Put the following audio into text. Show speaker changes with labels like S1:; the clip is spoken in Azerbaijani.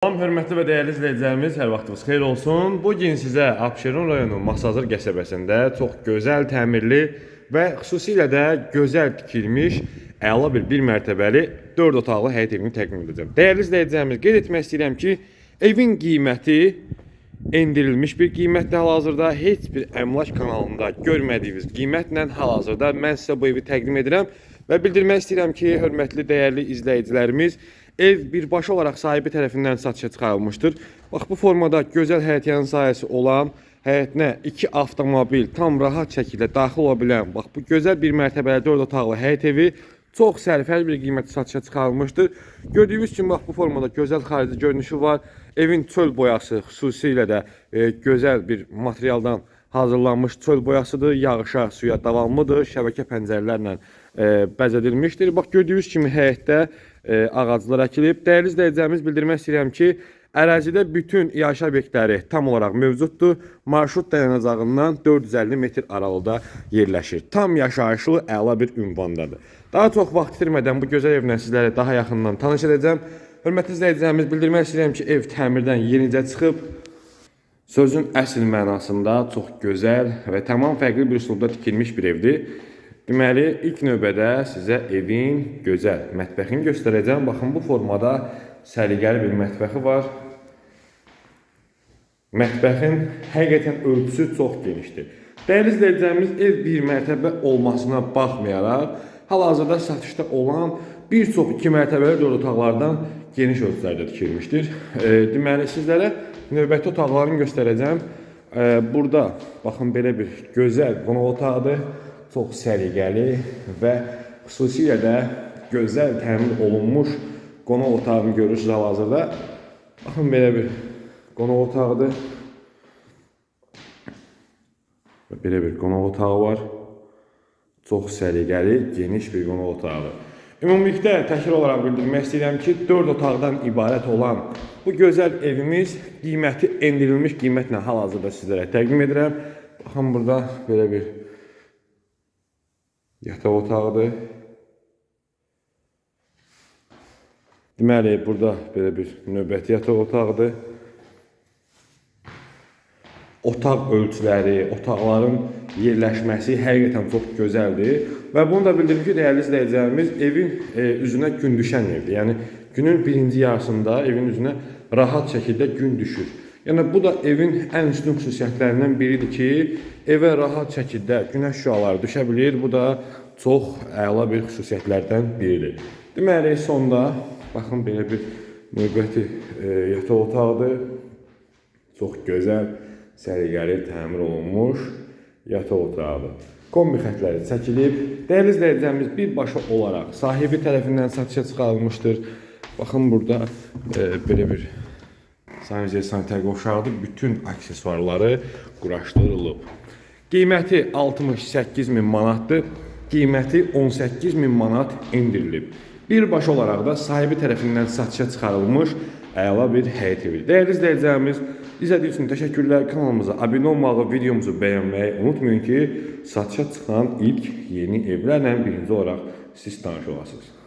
S1: Salam, hörmətli və dəyərli izləyicilərimiz, hər vaxtınız xeyir olsun. Bu gün sizə Abşeron rayonu Masazır qəsəbəsində çox gözəl təmirli və xüsusilə də gözəl tikilmiş əla bir bir mərtəbəli 4 otaqlı həyət evini təqdim edəcəm. Dəyərli izləyicilərimiz, qeyd etmək istəyirəm ki, evin qiyməti endirilmiş bir qiymətdə hal-hazırda heç bir əmlak kanalında görmədiyiniz qiymətlə hal-hazırda mən sizə bu evi təqdim edirəm və bildirmək istəyirəm ki, hörmətli dəyərli izləyicilərimiz, ev birbaşa olaraq sahibi tərəfindən satışa çıxarılmışdır. Bax bu formada gözəl həyətyan sahəsi olan, həyətinə iki avtomobil tam rahat şəkildə daxil ola bilən, bax bu gözəl bir mərtəbəli 4 otaqlı həyət evi çox sərfəli bir qiymətə satışa çıxarılmışdır. Gördüyünüz kimi bax bu formada gözəl xarici görünüşü var. Evin çöl boyası xüsusilə də e, gözəl bir materialdan hazırlanmış çöl boyasıdır. Yağışa, suya davamlıdır. Şəbəkə pəncərələrlə e, bəzədilmişdir. Bax gördüyünüz kimi həyətdə e, ağaclar əkilib. Dəyərli izləyicilərimiz bildirmək istəyirəm ki, ərazidə bütün yaşayış obyektləri tam olaraq mövcuddur. Marşrut dayanacağından 450 metr aralıqda yerləşir. Tam yaşayışlı əla bir ünvandadır. Daha çox vaxt itirmədən bu gözəl evlə sizləri daha yaxından tanış edəcəm. Hörmətli izləyicilərimiz bildirmək istəyirəm ki, ev təmirdən yenicə çıxıb. Sözün əsl mənasında çox gözəl və tamam fərqli bir üslubda tikilmiş bir evdir. Deməli, ilk növbədə sizə evin gözəl mətbəxini göstərəcəm. Baxın, bu formada səliqəli bir mətbəxi var. Mətbəxin həqiqətən ölçüsü çox genişdir. Dəyərli izləyicilərimiz, ev bir mərtəbə olmasına baxmayaraq, hal-hazırda satışda olan bir çox iki mərtəbəli dörd otaqlardan geniş ölçülərdə tikilmişdir. E, deməli, sizlərə növbəti otaqlarını göstərəcəm. E, burada baxın belə bir gözəl qonaq otağıdır. Çox səliqəli və xüsusilə də gözəl təmin olunmuş qonaq otağını görürsünüz hal-hazırda. Baxın belə bir qonaq otağıdır. Belə bir qonaq otağı var. Çox səliqəli, geniş bir qonaq otağıdır. Ümumilikdə təkrar olaraq bildirmək istəyirəm ki, 4 otaqdan ibarət olan bu gözəl evimiz qiyməti endirilmiş qiymətlə hal-hazırda sizlərə təqdim edirəm. Baxın burada belə bir yataq otağıdır. Deməli, burada belə bir növbəti yataq otağıdır. Otaq ölçüləri, otaqların yerləşməsi həqiqətən çox gözəldir. Və bunu da bildirim ki, dəyərli izləyicilərimiz, evin e, üzünə gün düşən evdir. Yəni günün birinci yarısında evin üzünə rahat şəkildə gün düşür. Yəni bu da evin ən üstün xüsusiyyətlərindən biridir ki, evə rahat şəkildə günəş şüaları düşə bilir. Bu da çox əla bir xüsusiyyətlərdən biridir. Deməli, sonda baxın belə bir növbəti e, yataq otağıdır. Çox gözəl, səliqəli təmir olunmuş yataq otağıdır. Kombi xətləri çəkilib. Dəyərli izləyicilərimiz birbaşa olaraq sahibi tərəfindən satışa çıxarılmışdır. Baxın burada e, belə bir sanitariya sanitar qovşağıdır. Bütün aksesuarları quraşdırılıb. Qiyməti 68 min manatdır. Qiyməti 18 min manat endirilib. Birbaşa olaraq da sahibi tərəfindən satışa çıxarılmış əla bir həyət evi. Dəyərli izləyicilərimiz, izlədiyiniz üçün təşəkkürlər. Kanalımıza abunə olmağı, videomuzu bəyənməyi unutmayın ki, satışa çıxan ilk yeni evlərlə birinci olaraq siz tanış olasınız.